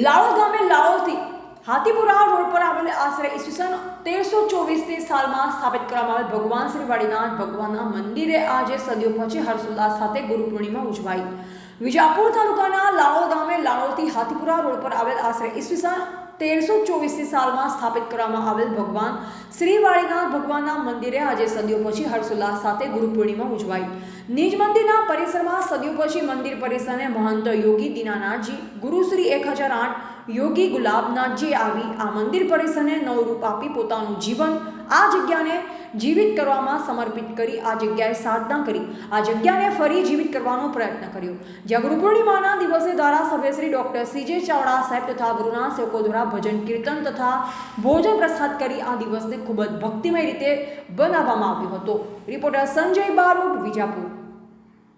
લાડો ગામે લાડોથી હાથીપુરા રોડ પર આવેલ આશરે ઈસવીસન તેરસો ચોવીસની સાલમાં સ્થાપિત કરવામાં આવેલ ભગવાન શ્રી વાડીનાથ ભગવાનના મંદિરે આજે સદીઓ પછી હર્ષોલ્લાસ સાથે ગુરુ પૂર્ણિમા ઉજવાઈ. વિજાપુર તાલુકાના લાડો ગામે લાડોથી હાથીપુરા રોડ પર આવેલ આશરે ઈસવીસન તેરસો ચોવીસની સાલમાં સ્થાપિત કરવામાં આવેલ ભગવાન શ્રી વાળીનાથ ભગવાનના મંદિરે આજે સદીઓ પછી હર્ષોલ્લાસ સાથે ગુરુ પૂર્ણિમા ઉજવાઈ. નિજ મંદિરના પરિસરમાં સદીઓ પછી મંદિર પરિસરને મહંત યોગી દીનાનાથજી ગુરુશ્રી એક હજાર આઠ યોગી ગુલાબનાથજી આવી આ મંદિર પરિસરને નવરૂપ આપી પોતાનું જીવન આ જગ્યાને જીવિત કરવામાં સમર્પિત કરી, આ જગ્યાએ સાધના કરી, આ જગ્યાને ફરી જીવિત કરવાનો પ્રયત્ન કર્યો. જ્યાં ગુરુ પૂર્ણિમાના દિવસે ધારાસભ્ય શ્રી ડૉક્ટર સીજે ચાવડા સાહેબ તથા ગુરુના સેવકો દ્વારા ભજન કીર્તન તથા ભોજન પ્રસાદ કરી આ દિવસને ખૂબ જ ભક્તિમય રીતે બનાવવામાં આવ્યો હતો. રિપોર્ટર સંજય બારોટ, વિજાપુર.